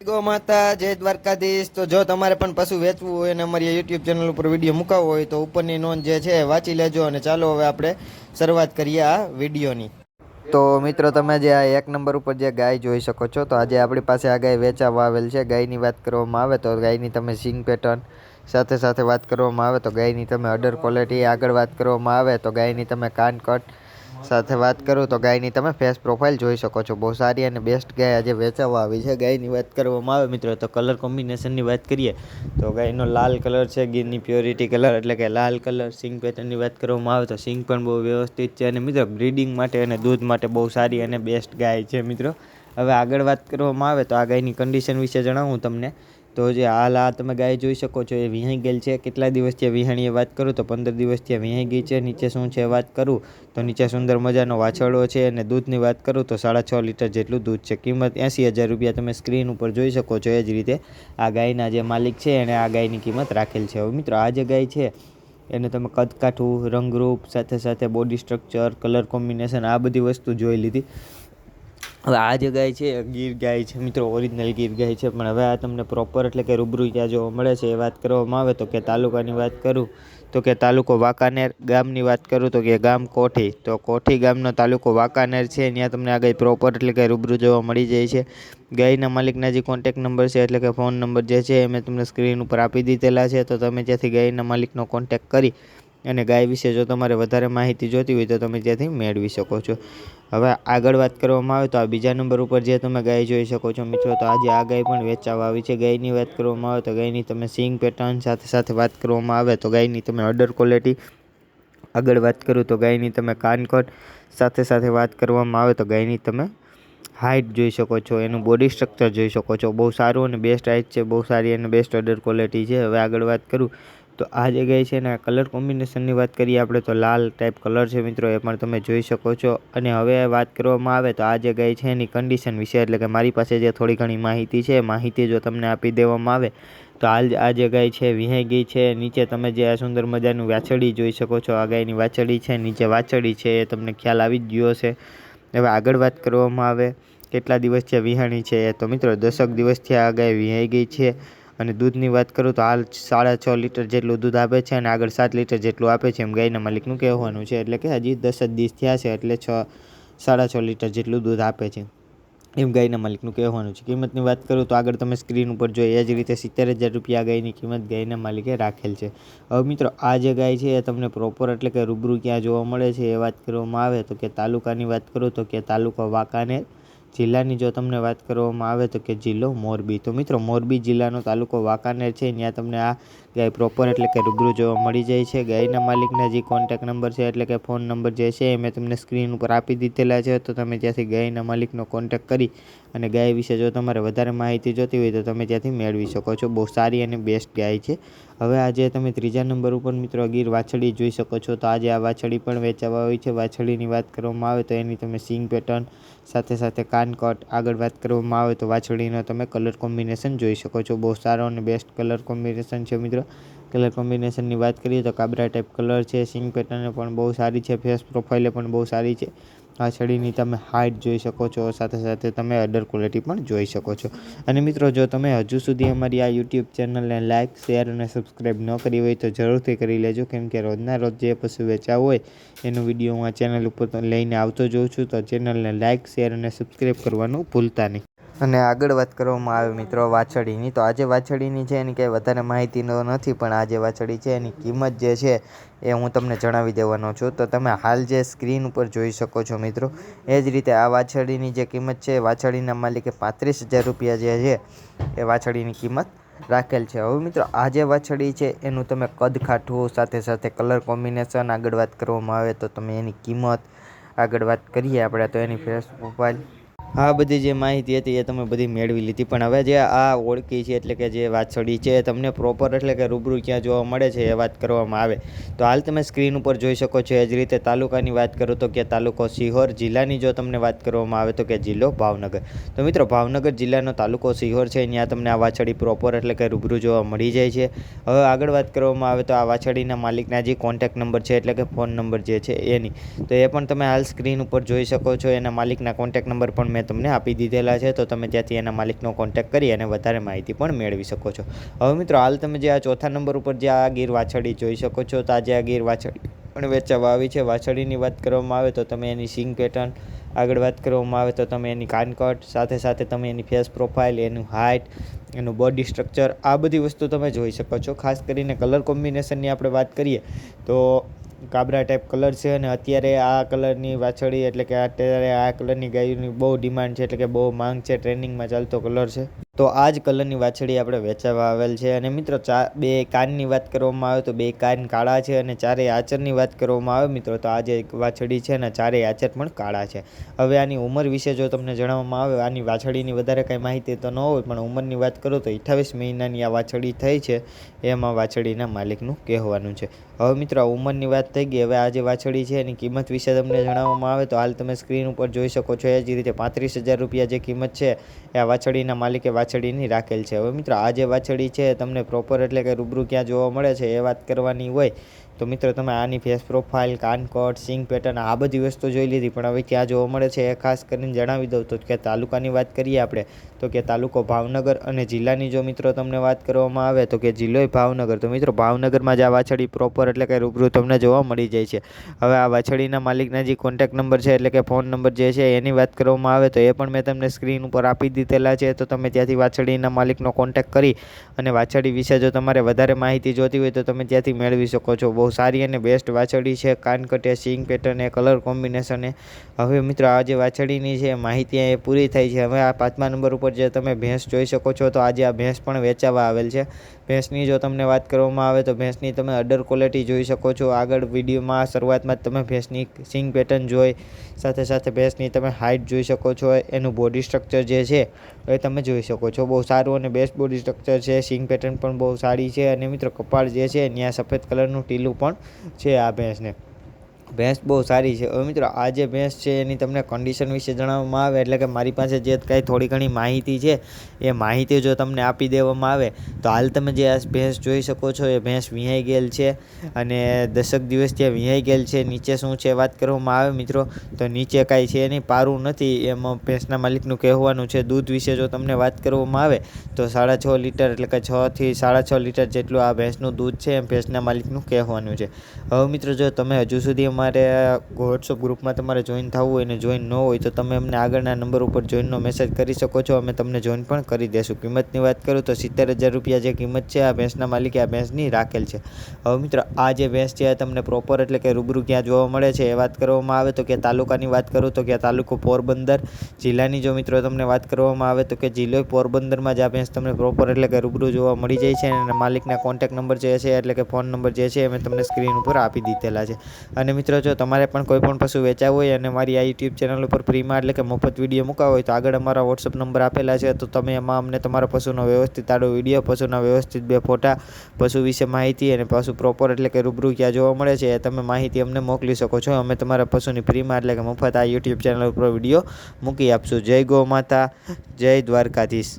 Go માતા, જય દ્વારકાધીશ. તો જો તમારે પણ પશુ વેચવું હોય અને અમારી યુટ્યુબ ચેનલ ઉપર વીડિયો મુકાવવો હોય તો ઉપરની નોંધ જે છે વાંચી લેજો અને ચાલો હવે આપણે શરૂઆત કરીએ આ વિડીયોની તો મિત્રો, તમે જે આ એક નંબર ઉપર જે ગાય જોઈ શકો છો, તો આજે આપણી પાસે આ ગાય વેચાવા આવેલ છે. ગાયની વાત કરવામાં આવે તો ગાયની તમે સિંગ પેટર્ન સાથે સાથે વાત કરવામાં આવે તો ગાયની તમે અડર ક્વોલિટી આગળ વાત કરવામાં આવે તો ગાયની તમે કાન કટ સાથે વાત કરું તો ગાયની તમે ફેસ પ્રોફાઇલ જોઈ શકો છો. બહુ સારી અને બેસ્ટ ગાય આજે વેચાવા આવી છે. ગાયની વાત કરવામાં આવે મિત્રો, તો કલર કોમ્બિનેશનની વાત કરીએ, તો ગાયનો લાલ કલર છે, ગીરની પ્યોરિટી કલર એટલે કે લાલ કલર સિંગ પેટર્નની વાત કરવામાં આવે તો સિંગ પણ બહુ વ્યવસ્થિત છે અને મિત્રો બ્રીડિંગ માટે અને દૂધ માટે બહુ સારી અને બેસ્ટ ગાય છે મિત્રો. હવે આગળ વાત કરવામાં આવે તો આ ગાયની કન્ડિશન વિશે જણાવું તમને. તો જે હાલ આ તમે ગાય જોઈ શકો છો, એ વિહાઈ ગયેલ છે. કેટલા દિવસથી વિહાણીએ વાત કરું, તો પંદર દિવસથી વિહાઈ ગઈ છે. નીચે શું છે વાત કરું, તો નીચે સુંદર મજાનો વાછરડો છે અને દૂધની વાત કરું, તો સાડા છ લીટર જેટલું દૂધ છે. કિંમત એંસી હજાર રૂપિયા તમે સ્ક્રીન ઉપર જોઈ શકો છો. એ જ રીતે આ ગાયના જે માલિક છે એણે આ ગાયની કિંમત રાખેલ છે. હવે મિત્રો, આ જે ગાય છે, એને તમે કદકાઠું રંગરૂપ, સાથે સાથે બોડી સ્ટ્રક્ચર કલર કોમ્બિનેશન આ બધી વસ્તુ જોઈ લીધી. હવે આ જે ગાય છે, ગીર ગાય છે, મિત્રો ઓરિજિનલ ગીર ગાય છે, પણ હવે આ તમને પ્રોપર એટલે કે રૂબરૂ ત્યાં જોવા મળે છે, એ વાત કરવામાં આવે તો કે તાલુકાની વાત કરું, તો કે તાલુકો વાંકાનેર ગામની વાત કરું, તો કે ગામ કોઠી, તો કોઠી ગામનો તાલુકો વાંકાનેર છે, ત્યાં તમને આ ગાય પ્રોપર એટલે કે રૂબરૂ જોવા મળી જાય છે. ગાયના માલિકના જે કોન્ટેક નંબર છે, એટલે કે ફોન નંબર જે છે, એ મેં તમને સ્ક્રીન ઉપર આપી દીધેલા છે, તો તમે ત્યાંથી ગાયના માલિકનો કોન્ટેક કરી અને ગાય વિશે જો તમારે વધારે માહિતી જોઈતી હોય તો તમે ત્યાંથી મેળવી શકો છો. હવે આગળ વાત કરવામાં આવે તો આ બીજા નંબર ઉપર જે તમે ગાય જોઈ શકો છો મિત્રો, તો આજે આ ગાય પણ વેચાવા આવી છે. ગાયની વાત કરવામાં આવે તો ગાયની તમે સિંગ પેટર્ન સાથે સાથે વાત કરવામાં આવે તો ગાયની તમે અડર ક્વોલિટી આગળ વાત કરું તો ગાયની તમે કાનકોટ સાથે સાથે વાત કરવામાં આવે તો ગાયની તમે હાઇટ જોઈ શકો છો, એનું બોડી સ્ટ્રક્ચર જોઈ શકો છો. બહુ સારું અને બેસ્ટ હાઇટ છે, બહુ સારી અને બેસ્ટ અડર ક્વોલિટી છે. હવે આગળ વાત કરું તો આ જગ્યાએ છે ને કલર કોમ્બિનેશનની વાત કરીએ આપણે, તો લાલ ટાઈપ કલર છે મિત્રો, એ પણ તમે જોઈ શકો છો. અને હવે વાત કરવામાં આવે તો આ જગ્યાએ છે એની કન્ડિશન વિશે, એટલે કે મારી પાસે જે થોડી ઘણી માહિતી છે માહિતી જો તમને આપી દેવામાં આવે, તો હાલ આ જે છે વિહાઈ ગઈ છે. નીચે તમે જે આ સુંદર મજાનું વાછડી જોઈ શકો છો. આ ગાયની વાછડી છે, નીચે વાછડી છે, એ તમને ખ્યાલ આવી જ ગયો છે હવે આગળ વાત કરવામાં આવે, કેટલા દિવસથી વિહાણી છે તો મિત્રો, દસક દિવસથી આ ગાય વિહાઈ ગઈ છે. અને દૂધની વાત કરું તો હાલ સાડા છ લીટર જેટલું દૂધ આપે છે અને આગળ સાત લીટર જેટલું આપે છે એમ ગાયના માલિકનું કહેવાનું છે. એટલે કે હજી દસ જ દિવસ થયા છે એટલે છ, સાડા છ લીટર જેટલું દૂધ આપે છે એમ ગાયના માલિકનું કહેવાનું છે. કિંમતની વાત કરું તો આગળ તમે સ્ક્રીન ઉપર જોઈએ એ જ રીતે સિત્તેર હજાર રૂપિયા ગાયની કિંમત ગાયના માલિકે રાખેલ છે. હવે મિત્રો, આ જે ગાય છે એ તમને પ્રોપર એટલે કે રૂબરૂ ક્યાં જોવા મળે છે એ વાત કરવામાં આવે તો કે તાલુકાની વાત કરું તો કે તાલુકો વાંકાનેર જિલ્લાની જો તમને વાત કરવામાં આવે તો કે જિલ્લો મોરબી. તો મિત્રો, મોરબી જિલ્લાનો તાલુકો વાંકાનેર છે. ત્યાં તમને આ ગાય પ્રોપર એટલે કે રૂબરૂ જોવા મળી જાય છે. ગાયના માલિકના જે કોન્ટેક નંબર છે એટલે કે ફોન નંબર જે છે એ મેં તમને સ્ક્રીન ઉપર આપી દીધેલા છે. તો તમે ત્યાંથી ગાયના માલિકનો કોન્ટેક કરી અને ગાય વિશે જો તમારે વધારે માહિતી જોતી હોય તો તમે ત્યાંથી મેળવી શકો છો. બહુ સારી અને બેસ્ટ ગાય છે. હવે આજે તમે ત્રીજા નંબર ઉપર મિત્રો ગીર વાછડી જોઈ શકો છો. તો આજે આ વાછડી પણ વેચાવા હોય છે. વાછડીની વાત કરવામાં આવે તો એની તમે સિંગ પેટર્ન સાથે સાથે કાન કટ આગળ વાત કરવામાં આવે તો વાછડીનો તમે કલર કોમ્બિનેશન જોઈ શકો છો. બહુ સારો અને બેસ્ટ કલર કોમ્બિનેશન છે મિત્રો. કલર કોમ્બિનેશનની વાત કરીએ તો કાબરા ટાઈપ કલર છે. સિંગ પેટર્ન પણ બહુ સારી છે. ફેસ પ્રોફાઇલે પણ બહુ સારી છે. વાછડીની તમે હાઇટ જોઈ શકો છો, સાથે સાથે તમે અડર ક્વોલિટી પણ જોઈ શકો છો. અને મિત્રો, જો તમે હજુ સુધી અમારી આ યુટ્યુબ ચેનલને લાઇક શેર અને સબસ્ક્રાઈબ ન કરી હોય તો જરૂરથી કરી લેજો. કેમ કે રોજના રોજ જે પશુ વેચા હોય, એનો વીડિયો હું આ ચેનલ ઉપર લઈને આવતો જોઉં છું. તો ચેનલને લાઇક શેર અને સબસ્ક્રાઈબ કરવાનું ભૂલતા નહીં. અને આગળ વાત કરવામાં આવે મિત્રો વાછડીની તો આજે વાછડીની છે એની કંઈ વધારે માહિતી નથી, પણ આ જે વાછડી છે એની કિંમત જે છે એ હું તમને જણાવી દેવાનો છું. તો તમે હાલ જે સ્ક્રીન ઉપર જોઈ શકો છો મિત્રો, એ જ રીતે આ વાછડીની જે કિંમત છે વાછડીના માલિકે પાંત્રીસ હજાર રૂપિયા જે છે, એ વાછડીની કિંમત રાખેલ છે. હવે મિત્રો, આ જે વાછડી છે, એનું તમે કદ ખાઠું સાથે સાથે કલર કોમ્બિનેશન આગળ વાત કરવામાં આવે તો તમે એની કિંમત આગળ વાત કરીએ આપણે, તો એની ફેસ પ્રોફાઇલ આ બધી જે માહિતી હતી એ તમે બધી મેળવી લીધી. પણ હવે જે આ ઓળખી છે એટલે કે જે વાછડી છે તમને પ્રોપર એટલે કે રૂબરૂ ક્યાં જોવા મળે છે એ વાત કરવામાં આવે. તો હાલ તમે સ્ક્રીન ઉપર જોઈ શકો છો એ જ રીતે તાલુકાની વાત કરું તો કે તાલુકો સિહોર જિલ્લાની જો તમને વાત કરવામાં આવે તો કે જિલ્લો ભાવનગર. તો મિત્રો ભાવનગર જિલ્લાનો તાલુકો સિહોર છે ત્યાં તમને આ વાછડી પ્રોપર એટલે કે રૂબરૂ જોવા મળી જાય છે. હવે આગળ વાત કરવામાં આવે તો આ વાછડીના માલિકના જે કોન્ટેક નંબર છે એટલે કે ફોન નંબર જે છે એની. તો એ પણ તમે હાલ સ્ક્રીન ઉપર જોઈ શકો છો એના માલિકના કોન્ટેક નંબર પણ મેં મેં તમને આપી દીધેલા છે, તો તમે ત્યાંથી એના માલિકનો કોન્ટેક્ટ કરી અને વધારે માહિતી પણ મેળવી શકો છો. હવે મિત્રો, હાલ તમે જે આ ચોથા નંબર ઉપર જે આ ગીર વાછડી જોઈ શકો છો તાજે આ ગીર વાછડી પણ વેચાવા આવી છે. વાછડીની વાત કરવામાં આવે તો તમે એની સિંગ પેટર્ન આગળ વાત કરવામાં આવે તો તમે એની કાનકટ સાથે સાથે તમે એની ફેસ પ્રોફાઇલ એનું હાઇટ એનું બોડી સ્ટ્રક્ચર આ બધી વસ્તુ તમે જોઈ શકો છો. ખાસ કરીને કલર કોમ્બિનેશનની આપણે વાત કરીએ, તો કાબરા ટાઈપ કલર છે અને અત્યારે આ કલરની વાછળી એટલે કે અત્યારે આ કલરની ગાયોની બહુ ડિમાન્ડ છે એટલે કે બહુ માંગ છે ટ્રેન્ડિંગમાં ચાલતો કલર છે. તો આ જ કલરની વાછળી આપણે વેચાવા આવેલ છે અને મિત્રો ચા બે કાનની વાત કરવામાં આવે તો બે કાન કાળા છે અને ચારેય આચરની વાત કરવામાં આવે. મિત્રો, તો આ જે વાછડી છે અને ચારેય આચર પણ કાળા છે. હવે આની ઉંમર વિશે જો તમને જણાવવામાં આવે, આની વાછળીની વધારે કાંઈ માહિતી તો ન હોય, પણ ઉંમરની વાત કરું તો અઠ્ઠાવીસ મહિનાની આ વાછળી થઈ છે. એમાં વાછળીના માલિકનું કહેવાનું છે. હવે મિત્રો ઉંમરની વાત થઈ ગઈ. હવે આ જે વાછળી છે એની કિંમત વિશે તમને જણાવવામાં આવે તો હાલ તમે સ્ક્રીન ઉપર જોઈ શકો છો. એ જ રીતે પાંત્રીસ હજાર રૂપિયા જે કિંમત છે, એ આ વાછળીના માલિકે વાછળીની રાખેલ છે. હવે મિત્રો, આ જે વાછડી છે, તમને પ્રોપર એટલે કે રૂબરૂ ક્યાં જોવા મળે છે એ વાત કરવાની હોય તો મિત્રો, તમે આની ફેસ પ્રોફાઇલ કાનકોટ સિંગ પેટર્ન આ બધી વસ્તુ જોઈ લીધી. પણ હવે ક્યાં જોવા મળે છે એ ખાસ કરીને જણાવી દઉં. તો કે તાલુકાની વાત કરીએ આપણે, તો કે તાલુકો ભાવનગર અને જિલ્લાની જો મિત્રો તમને વાત કરવામાં આવે, તો કે જિલ્લો ભાવનગર. તો મિત્રો, ભાવનગરમાં જ આ વાછડી પ્રોપર એટલે કે રૂબરૂ તમને જોવા મળી જાય છે. હવે આ વાછડીના માલિકના જે કોન્ટેક્ટ નંબર છે એટલે કે ફોન નંબર જે છે એની વાત કરવામાં આવે, તો એ પણ મેં તમને સ્ક્રીન ઉપર આપી દીધેલા છે. તો તમે ત્યાંથી વાછડીના માલિકનો કોન્ટેક કરી અને વાછડી વિશે જો તમારે વધારે માહિતી જોતી હોય, તો તમે ત્યાંથી મેળવી શકો છો. બહુ સારી અને બેસ્ટ વાછડી છે. કાનકટે, સિંગ પેટર્ન એ કલર કોમ્બિનેશન એ. હવે મિત્રો, આ જે વાછડીની છે માહિતી એ પૂરી થઈ છે. હવે આ પાંચમા નંબર ઉપર જે તમે ભેંસ જોઈ શકો છો, તો આજે આ ભેંસ પણ વેચાવા આવેલ છે. ભેંસની જો તમને વાત કરવામાં આવે તો ભેંસની તમે અડર ક્વોલિટી જોઈ શકો છો. આગળ વિડીયોમાં શરૂઆતમાં તમે ભેંસની સિંગ પેટર્ન જોઈ, સાથે સાથે ભેંસની તમે હાઇટ જોઈ શકો છો, એનું બોડી સ્ટ્રક્ચર જે છે, એ તમે જોઈ શકો છો. બહુ સારું અને બેસ્ટ બોડી સ્ટ્રક્ચર છે. સિંગ પેટર્ન પણ બહુ સારી છે અને મિત્રો કપાળ જે છે, ત્યાં સફેદ કલરનું ટીલું પણ છે આ ભેંસને. ભેંસ બહુ સારી છે. હવે મિત્રો, આ જે ભેંસ છે એની તમને કન્ડિશન વિશે જણાવવામાં આવે, એટલે કે મારી પાસે જે કાંઈ થોડી ઘણી માહિતી છે, એ માહિતી જો તમને આપી દેવામાં આવે, તો હાલ તમે જે આ ભેંસ જોઈ શકો છો, એ ભેંસ વિહાઈ ગયેલ છે અને દશક દિવસ ત્યાં વિહાઈ ગયેલ છે. નીચે શું છે વાત કરવામાં આવે મિત્રો, તો નીચે કાંઈ છે એની પારું નથી. એમાં ભેંસના માલિકનું કહેવાનું છે, દૂધ વિશે જો તમને વાત કરવામાં આવે, તો સાડા છ લીટર એટલે કે છથી સાડા છ લીટર જેટલું આ ભેંસનું દૂધ છે એમ ભેંસના માલિકનું કહેવાનું છે. હવે મિત્રો, જો તમે હજુ સુધી અમારે વોટ્સઅપ ગ્રુપમાં તમારે જોઈન થવું હોય ને જોઈન ન હોય તો તમે અમને આગળના નંબર ઉપર જોઈનનો મેસેજ કરી શકો છો. અમે તમને જોઈન પણ કરી દેશું. કિંમતની વાત કરું તો સિત્તેર હજાર રૂપિયા જે કિંમત છે, આ ભેંસના માલિકે આ ભેંસની રાખેલ છે. હવે મિત્રો, આ જે ભેંસ છે તમને પ્રોપર એટલે કે રૂબરૂ ક્યાં જોવા મળે છે એ વાત કરવામાં આવે તો કે તાલુકાની વાત કરું તો કે તાલુકો પોરબંદર. જિલ્લાની જો મિત્રો તમને વાત કરવામાં આવે તો કે જિલ્લો પોરબંદરમાં જ આ ભેંસ તમને પ્રોપર એટલે કે રૂબરૂ જોવા મળી જાય છે અને માલિકના કોન્ટેક્ટ નંબર જે છે, એટલે કે ફોન નંબર જે છે, એ મેં તમને સ્ક્રીન ઉપર આપી દીધેલા છે. અને મિત્રો, જો તમારે પણ કોઈ પણ પશુ વેચાવું હોય અને મારી આ યુટ્યુબ ચેનલ ઉપર ફ્રીમાં એટલે કે મફત વીડિયો મૂકાવો હોય તો આગળ અમારા વોટ્સઅપ નંબર આપેલા છે. તો તમે એમાં અમને તમારા પશુનો વ્યવસ્થિત આડો વીડિયો પશુના વ્યવસ્થિત બે ફોટા, પશુ વિશે માહિતી અને પશુ પ્રોપર એટલે કે રૂબરૂ ક્યાં જોવા મળે છે એ તમે માહિતી અમને મોકલી શકો છો. અમે તમારા પશુની ફ્રીમાં એટલે કે મફત આ યુટ્યુબ ચેનલ ઉપર વીડિયો મૂકી આપશું. જય ગૌ માતા, જય દ્વારકાધીશ.